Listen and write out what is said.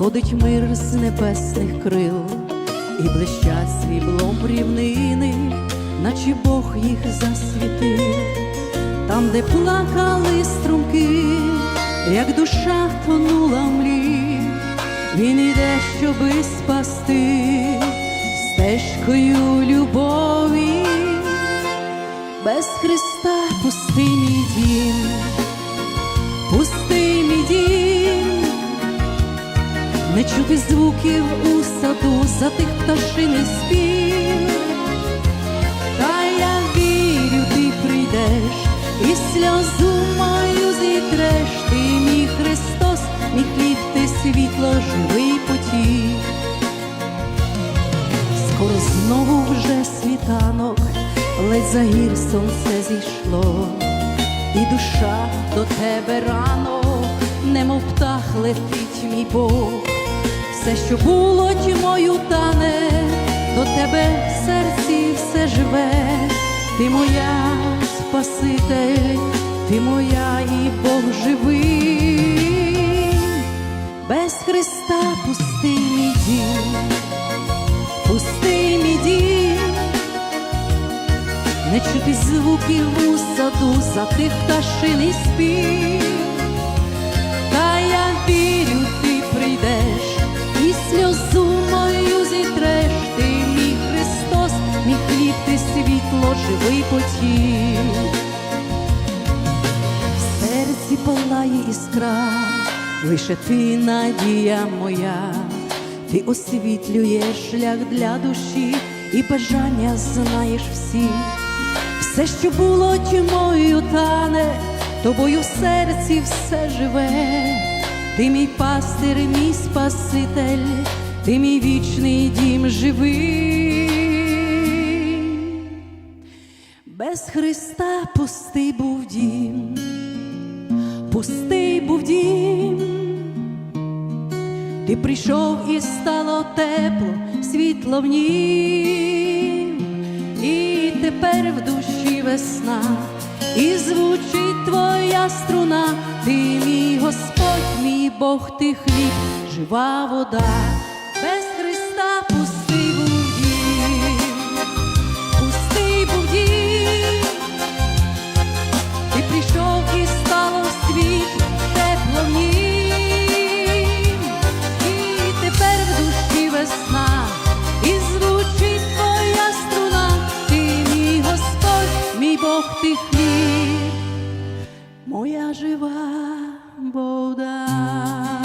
сходить мир з небесних крил, і блищать сріблом рівнини, наче Бог їх засвітив, там, де плакали струмки, як душа тонула млі, він іде, щоби спасти стежкою любові, без Христа пустий мій дім, звуків у саду за тих пташиний спів, та я вірю, ти прийдеш і сльозу мою зітреш, ти мій Христос, мій хліб, ти світло, живий потік. Скоро знову вже світанок, ледь за гір сонце зійшло, і душа до тебе рано, немов птах летить мій Бог, все, що було тьмою тане, до тебе в серці все живе, ти моя Спаситель, ти моя і Бог живий, без Христа пустий мій дім пустий мій дім, не чути звуків у саду за тих пташиний спів, палає іскра, лише ти надія моя, ти освітлюєш шлях для душі і бажання знаєш всі. Все, що було тьмою тане, тобою в серці все живе, ти мій пастир, мій Спаситель, ти мій вічний дім живий. Без Христа пустий був дім, пустий був дім, ти прийшов і стало тепло, світло в нім, і тепер в душі весна, і звучить твоя струна, ти мій Господь, мій Бог, ти хліб, жива вода, без Христа пустий я жива, бо вдала.